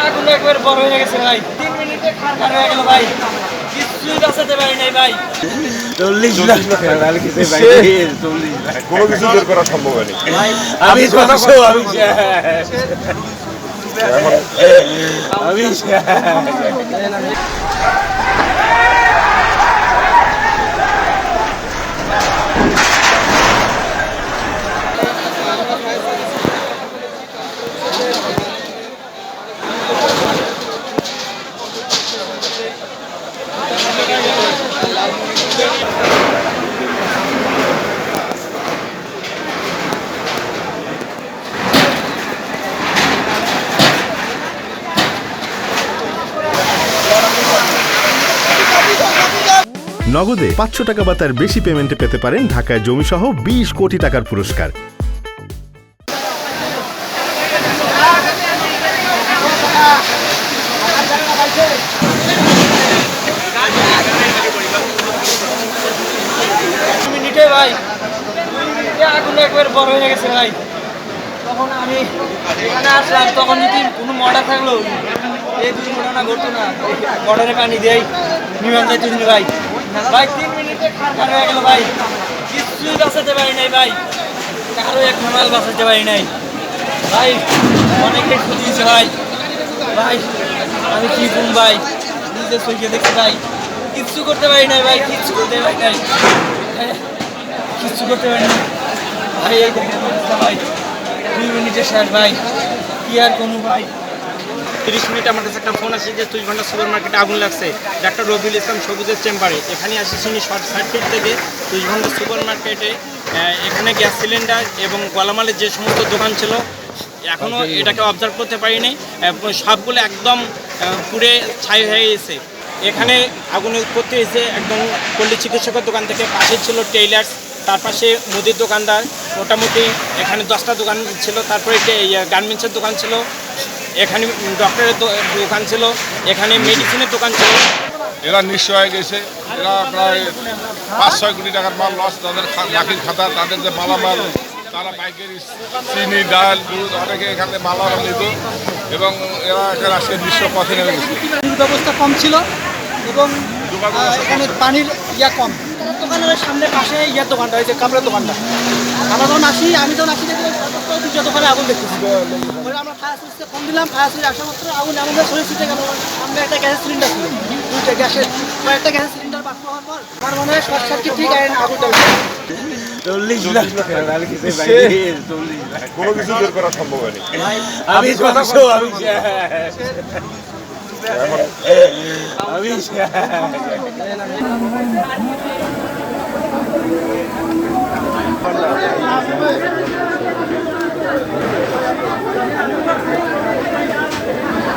আগুন একবার বড় হয়ে গেছে ভাই। তিন মিনিটে খার হয়ে গেল ভাই। কিছুই বাঁচাতে পারি নাই ভাই চল্লিশ লাখ টাকা লাল খেতে পাই চল্লিশ লাখ কোনো কিছু বের করা সম্ভব হয়নি আমি ধ্বংস আমি শেষ। আমি শেষ। নগদে পাঁচশো টাকা বা তার বেশি পেমেন্টে পেতে পারেন ঢাকায় জমিসহ বিশ কোটি টাকার পুরস্কার। ভাই। আগুন একবার বড় হয়ে গেছে ভাই। তখন আমি এখানে আসলাম, তখন কোনো মর্ডার থাকল, এই দুর্ঘটনা ঘটতো না। মর্ডারে পানি দেয় বিমান যাইতে ভাই। ভাই তিন মিনিটে খার হয়ে গেল ভাই। কিছুই বাঁচাতে পারি নাই ভাই। কারও এক মাল বাঁচাতে পারি নাই। ভাই অনেকে হয়েছে ভাই। ভাই আমি কি ঘুম ভাই? নিজের চোখে দেখছি ভাই। কিচ্ছু করতে পারি নাই ভাই কিচ্ছু করতে পারি নাই। হ্যাঁ, কিচ্ছু করতে পারি না ভাই এই ভাই। দুই মিনিটে শেষ ভাই। কি আর কোনো ভাই? তিরিশ মিনিট আমার কাছে একটা ফোন আসে যে তুই ঘণ্টা সুপার মার্কেটে আগুন লাগছে। ডাক্তার রবিউল ইসলাম সবুজের চেম্বারে। এখানে আসি চিনি শর্ট সার্কিট থেকে তুই ঘণ্টা সুপার মার্কেটে এখানে গ্যাস সিলিন্ডার এবং গলামালের যে সমস্ত দোকান ছিল এখনও এটাকে অবজার্ভ করতে পারিনি। সবগুলো একদম পুড়ে ছাই হয়ে গেছে। এখানে আগুনের উৎপত্তি হয়েছে একদম পল্লী চিকিৎসকের দোকান থেকে। পাশে ছিল টেইলার্স তার পাশে মুদির দোকানদার। মোটামুটি এখানে দশটা দোকান ছিল তারপরে গার্মেন্টসের দোকান ছিল। এখানে ডক্টরের দোকান ছিল এখানে মেডিসিনের দোকান ছিল। এরা নিঃস্ব হয়ে গেছে। এরা প্রায় পাঁচ ছয় কোটি টাকার মাল লস তাদের লাখির খাতা তাদের যে মালামাল তারা পাইকারি চিনি ডাল দুধ অনেকে এখানে মালামাল নিত এবং এরা এখানে আজকে নিঃস্ব পথে নেমে গেছে। ব্যবস্থা কম ছিল এবং এখানে পানির ইয়া কম। দোকানের সামনে পাশে ইয়ার দোকানটা হয়েছে যে কাপড়ের দোকানটা। আমরা যখন আসি আমি যখন আসি আগুন দেখতেছি পরে আমরা ফায়ার সার্ভিসকে ফোন দিলাম ফায়ার সার্ভিস আসা মাত্র আগুন আমাদের শরীর ছিটে গেল আমরা একটা গ্যাসের সিলিন্ডার ছিল দুইটা গ্যাসের কয়েকটা গ্যাসের সিলিন্ডার বাষ্প হওয়ার পর আমার মনে হয় শর্ট সার্কিট ঠিক আগুনটা চল্লিশ লাখ কোনো কিছু বের করা সম্ভব হয়নি। আমি আমি আমি